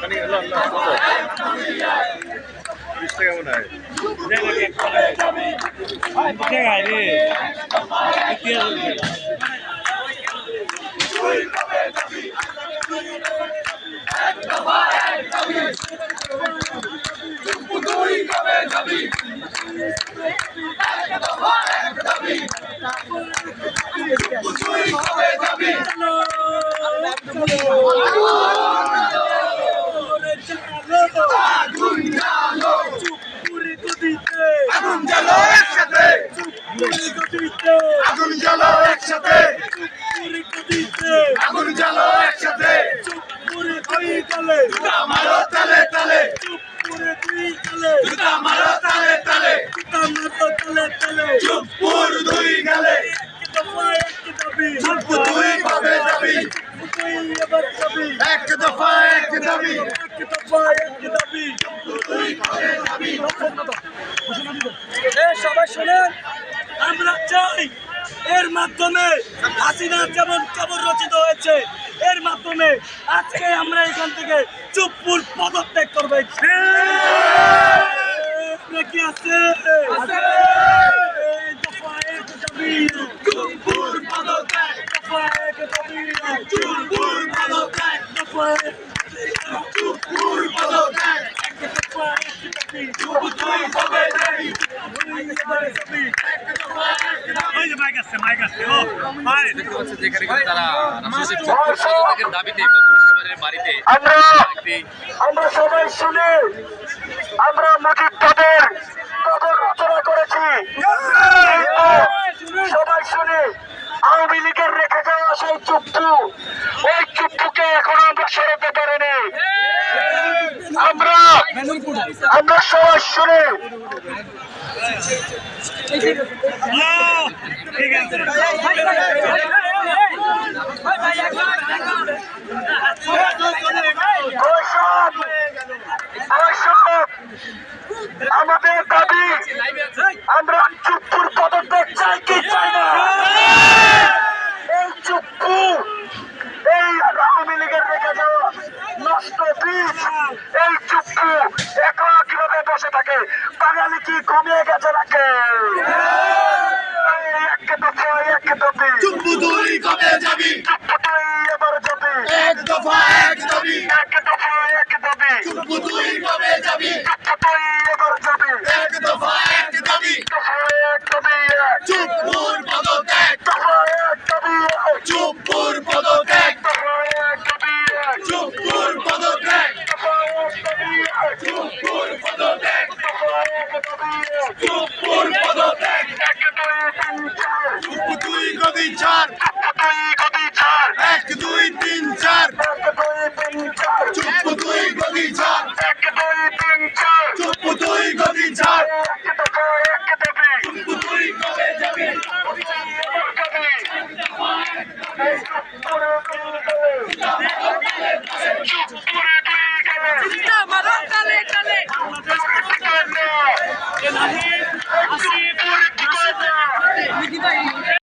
মানে হলো পাবে যাবি। এক দফা এক দাবি। সবাই শোনেন আমরা চাই এর মাধ্যমে হাসিনার যেমন কবর রচিত হয়েছে এর মাধ্যমে আজকে আমরা এখান থেকে চুপপুর পদত্যাগ করব। কি আছে এই দফা এক দাবি। চুপপুর পদত্যাগ দফা এক দাবি। চুপপুর পদত্যাগ দফা এক চুপপুর পদত্যাগ দফা এক দাবি। চুপ দুই পাবে যাবি দেখতে পাচ্ছেন যেখানে কিন্তু আমরা সবাই শুনি, আমরা মুজিব তাদের কবর রচনা করেছি সবাই শুনি। আওয়ামী লীগের রেখে যাওয়া সেই চুপ্পু ওই চুপ্পুকে এখনও আমরা সরাতে পারিনি। আমরা আমরা সবাই শুনি। আমাদের দাবি আমরা চুপ্পুর পদত্যাগ চাই কি চাই না এই চুপ্পু এই আওয়ামী লীগের রেখে যাওয়া নষ্ট বীজ এই চুপ্পু এখন কীভাবে বসে থাকে? বাঙালি কি কমিয়ে গেছে নাকি? চুপুর পদত্যাগ দুই গদি চার এক দুই তিন চার চুপু দুই গদি চার চুপু দুই গদি চার চুপু